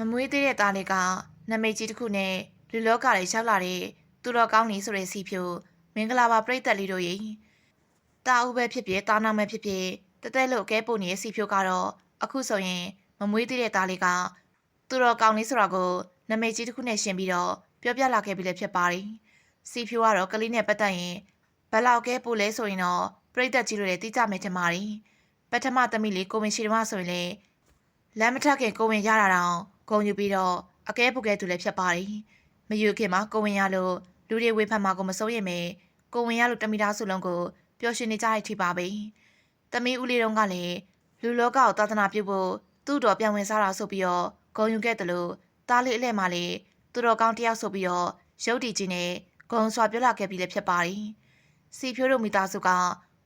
မမွေးသေးတဲ့သားလေးကနမိတ်ကြီးတစ်ခုနဲ့လူလောကလေးရောက်လာတဲ့သူတော်ကောင်းနေဆိုတဲ့စီဖြိုမင်္ဂလာပါပြိတ္တလေးတို့ရေတာဦးပဲဖြစ်ဖြစ်တာနာမဲဖြစ်ဖြစ်တတဲလို့ကဲပို့နေတဲ့စီဖြိုကတော့အခုဆိုရင်မမွေးသေးတဲ့သားလေးကသူတော်ကောင်းနေဆိုတာကိုနမိတ်ကြီးတစ်ခုနဲ့ရှင်ပြီးတော့ပြောပြလာခဲ့ပြီလည်းဖြစ်ပါတယ်စီဖြိုကတော့ကလေးနဲ့ပတ်သက်ရင်ဘယ်လောက်ကဲပို့လဲဆိုရင်တော့ပြိတ္တကြီးတို့လည်းသိကြမယ်ထင်ပါတယ်ပထမသမီးလေးကိုဝင်ရှိတော့ဆိုရင်လေလမ်းမထက်ခင်ကိုဝင်ရတာတောင် ဂုံယူပြီးတော့အကဲပုကဲသူလည်းဖြစ်ပါတယ်။မယူခင်မှာကိုဝင်ရလို့လူတွေဝေဖန်မှာကိုမစိုးရင်မေကိုဝင်ရလို့တမိသားစုလုံးကိုပျော်ရွှင်နေကြရထိပါပဲ။တမီးဦးလေးတုန်းကလည်းလူလောကကိုသာသနာပြုဖို့သူ့တော်ပြန်ဝင်စားတာဆိုပြီးတော့ဂုံယူခဲ့တယ်လို့တားလေးအလဲမှလည်းသူတော်ကောင်းတယောက်ဆိုပြီးတော့ရုပ်တည်ကြီးနဲ့ဂုံစွာပြောလာခဲ့ပြီးလည်းဖြစ်ပါတယ်။စီဖြိုးတို့မိသားစုက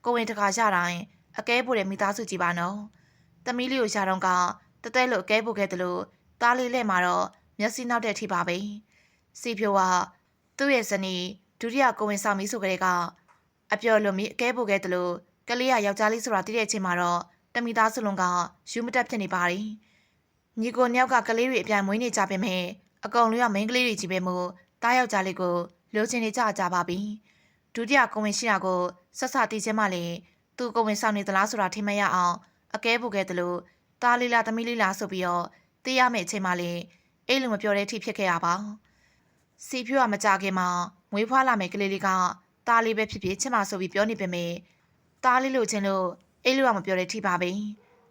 ကိုဝင်တခါရတိုင်းအကဲပိုတဲ့မိသားစုကြီးပါနော်။တမီးလေးကိုရတော့ကတတဲလို့အကဲပုတ်ခဲ့တယ်လို့ သားလေးလက်မှာတော့မျက်စိနောက်တဲ့အထိပါပဲစီဖြိုးကသူ့ရဲ့ဇနီးဒုတိယကိုဝင်ဆောင်ပြီးဆိုကြတဲ့ကအပျော်လွန်ပြီးအကဲပုတ်ခဲ့တယ်လို့ကလေးကယောက်ျားလေးဆိုတာသိတဲ့အချိန်မှာတော့တမိသားစုလုံးကယူမတက်ဖြစ်နေပါတယ်ညီကိုနှစ်ယောက်ကကလေးတွေအပြိုင်မွေးနေကြပေမဲ့အကောင်လေးကမိန်းကလေးတွေကြီးပဲမို့တားယောက်ျားလေးကိုလိုချင်နေကြကြပါပြီဒုတိယကိုဝင်ရှိတာကိုဆက်ဆတီးချင်းမှလည်းသူကိုဝင်ဆောင်နေသလားဆိုတာထင်မရအောင်အကဲပုတ်ခဲ့တယ်လို့တားလေးလားသမီးလေးလားဆိုပြီးတော့ သိရမယ့်အချိန်မှလည်းအဲ့လိုမပြောတဲ့အထိဖြစ်ခဲ့ရပါစီဖြိုးကမကြခင်မှာမွေးဖွားလာမယ့်ကလေးလေးကတားလေးပဲဖြစ်ဖြစ်ချစ်မဆိုပြီးပြောနေပေမဲ့တားလေးလို့ချင်းလို့အဲ့လိုကမပြောတဲ့အထိပါပဲ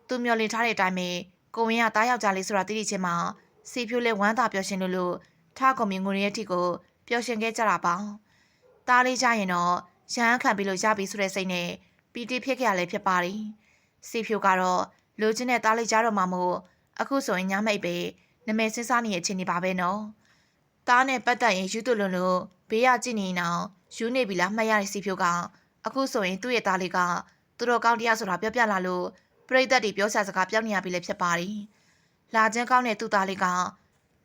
သူမျောလင့်ထားတဲ့အတိုင်းပဲကိုဝင်ကတားယောက်ျားလေးဆိုတာသိနေချင်းမှာစီဖြိုးလည်းဝမ်းသာပျော်ရွှင်လို့လို့ထားကုန်မြင်ငွေရဲ့အထိကိုပျော်ရွှင်ခဲ့ကြတာပါတားလေးကြရင်တော့ရဟန်းခံပြီးလို့ရပြီဆိုတဲ့စိတ်နဲ့ပီတိဖြစ်ခဲ့ရလဲဖြစ်ပါတယ်စီဖြိုးကတော့လိုချင်တဲ့သားလေးကြားတော့မှမို့ အခုဆိုရင်ညမိတ်ပဲနမဲစင်းစားနေရဲ့အချိန်နေပါပဲနော်။သားနဲ့ပတ်သက်ရင်ယူသွလွန်လို့ဘေးရကြည့်နေအောင်ယူနေပြီလားမှတ်ရတဲ့စီဖြိုးကအခုဆိုရင်သူ့ရဲ့သားလေးကသူတော်ကောင်းတရားဆိုတာပြောပြလာလို့ပြိသက်တွေပြောဆက်စကားပြောင်းနေရပြီလေဖြစ်ပါရီ။လာချင်းကောင်းတဲ့သူ့သားလေးက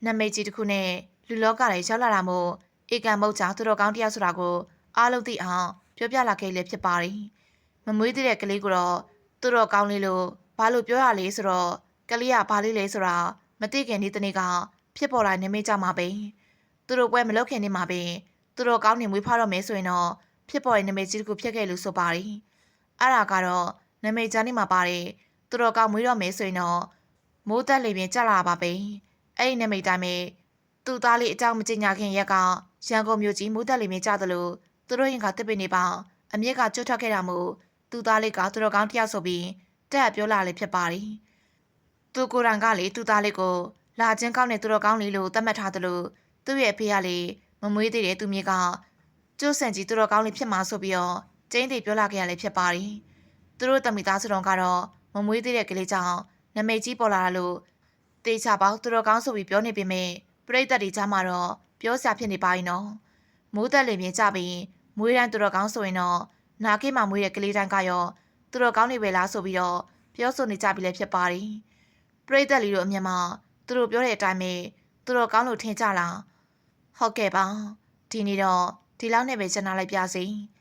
နမိတ်ကြီးတစ်ခုနဲ့လူလောကတွေရောက်လာတာမို့ဧကံမုတ်ချသူတော်ကောင်းတရားဆိုတာကိုအားလုံးသိအောင်ပြောပြလာခဲ့လေဖြစ်ပါရီ။မမွေးသေးတဲ့ကလေးကတော့သူတော်ကောင်းလေးလို့ဘာလို့ပြောရလဲဆိုတော့ ကလေးကဘာလေးလဲဆိုတာမသိခင်ဒီတနေ့ကဖြစ်ပေါ်လာနေမိကြမှာပဲသူတို့ပွဲမလုပ်ခင်နေမှာပဲသူတို့ကောင်းနေမွေးဖွားတော့မယ်ဆိုရင်တော့ဖြစ်ပေါ်တဲ့နမိတ်ကြီးတစ်ခုဖြစ်ခဲ့လို့ဆိုပါရီအဲ့ဒါကတော့နမိတ်ချမ်းနေမှာပါတယ်သူတို့ကောင်းမွေးတော့မယ်ဆိုရင်တော့မိုးတက်လေပြင်းကြလာပါပဲအဲ့ဒီနမိတ်တိုင်းပဲသူ့သားလေးအကြောင်းမကျင်ညာခင်ရက်ကရန်ကုန်မြို့ကြီးမိုးတက်လေပြင်းကြသလိုသူတို့ရင်ကတစ်ပင်နေပါအမြင့်ကကျွတ်ထွက်ခဲ့တာမို့သူ့သားလေးကသူတို့ကောင်းတယောက်ဆိုပြီးတက်ပြောလာလေဖြစ်ပါရီ သူကိုယ်တိုင်ကလေသူ့သားလေးကိုလာချင်းကောင်းတဲ့သူတော်ကောင်းလေးလို့သတ်မှတ်ထားသလိုသူ့ရဲ့အဖေကလေမမွေးသေးတဲ့သူမြေကကျိုးဆန်ကြီးသူတော်ကောင်းလေးဖြစ်မှာဆိုပြီးတော့ကျင်းသေးပြောလာခဲ့ရလေဖြစ်ပါရီသူတို့တမိသားစုတော်ကတော့မမွေးသေးတဲ့ကလေးကြောင့်နမိတ်ကြီးပေါ်လာလို့တေချာပေါသူတော်ကောင်းဆိုပြီးပြောနေပေမဲ့ပြိတ္တတွေကြားမှာတော့ပြောစရာဖြစ်နေပါရင်နော်မိုးတက်လေမြင်ကြပြီးမွေးတိုင်းသူတော်ကောင်းဆိုရင်တော့နာကိမှမွေးတဲ့ကလေးတိုင်းကရောသူတို့ကောင်းနေပဲလားဆိုပြီးတော့ပြောဆိုနေကြပြီလည်းဖြစ်ပါတယ်။ ပရိသတ်လေးတို့အမြင်မှာသူတို့ပြောတဲ့အတိုင်းပဲသူတို့ကောင်းလို့ထင်ကြလား။ဟုတ်ကဲ့ပါ။ဒီနေ့တော့ဒီလောက်နဲ့ပဲကျွန်တော်လိုက်ပြစီ။